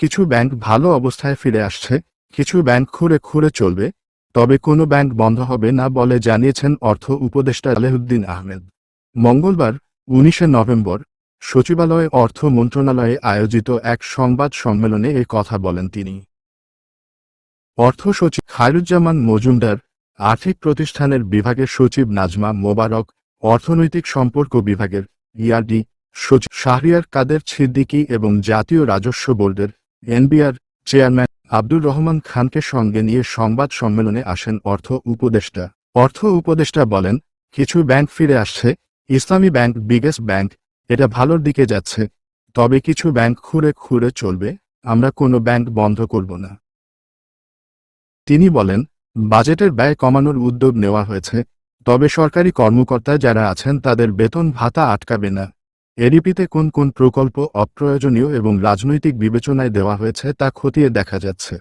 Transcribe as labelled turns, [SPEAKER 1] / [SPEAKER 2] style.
[SPEAKER 1] কিছু ব্যাংক ভালো অবস্থায় ফিরে আসছে, কিছু ব্যাংক খুঁড়ে খুঁড়ে চলবে, তবে কোনো ব্যাংক বন্ধ হবে না বলে জানিয়েছেন অর্থ উপদেষ্টা আলেহুদ্দিন আহমেদ। মঙ্গলবার, উনিশে নভেম্বর, সচিবালয়ে অর্থ মন্ত্রণালয়ে আয়োজিত এক সংবাদ সম্মেলনে এ কথা বলেন তিনি। অর্থ সচিব খায়রুজ্জামান মজুমদার, আর্থিক প্রতিষ্ঠানের বিভাগের সচিব নাজমা মোবারক, অর্থনৈতিক সম্পর্ক বিভাগের ইয়ারডি সচিব শাহরিয়ার কাদের ছিদ্দিকী এবং জাতীয় রাজস্ব বোর্ডের এনবিআর চেয়ারম্যান আব্দুর রহমান খানকে সঙ্গে নিয়ে সংবাদ সম্মেলনে আসেন অর্থ উপদেষ্টা। অর্থ উপদেষ্টা বলেন, কিছু ব্যাংক ফিরে আসছে, ইসলামী ব্যাংক, বিগেস্ট ব্যাংক, এটা ভালোর দিকে যাচ্ছে, তবে কিছু ব্যাংক খুঁড়ে খুঁড়ে চলবে, আমরা কোনো ব্যাংক বন্ধ করব না। তিনি বলেন, বাজেটের ব্যয় কমানোর উদ্যোগ নেওয়া হয়েছে, তবে সরকারি কর্মকর্তা যারা আছেন তাদের বেতন ভাতা আটকাবে না। এডিপিতে কোন কোন প্রকল্প অপ্রয়োজনীয় এবং রাজনৈতিক বিবেচনায় দেওয়া হয়েছে তা খতিয়ে দেখা যাচ্ছে।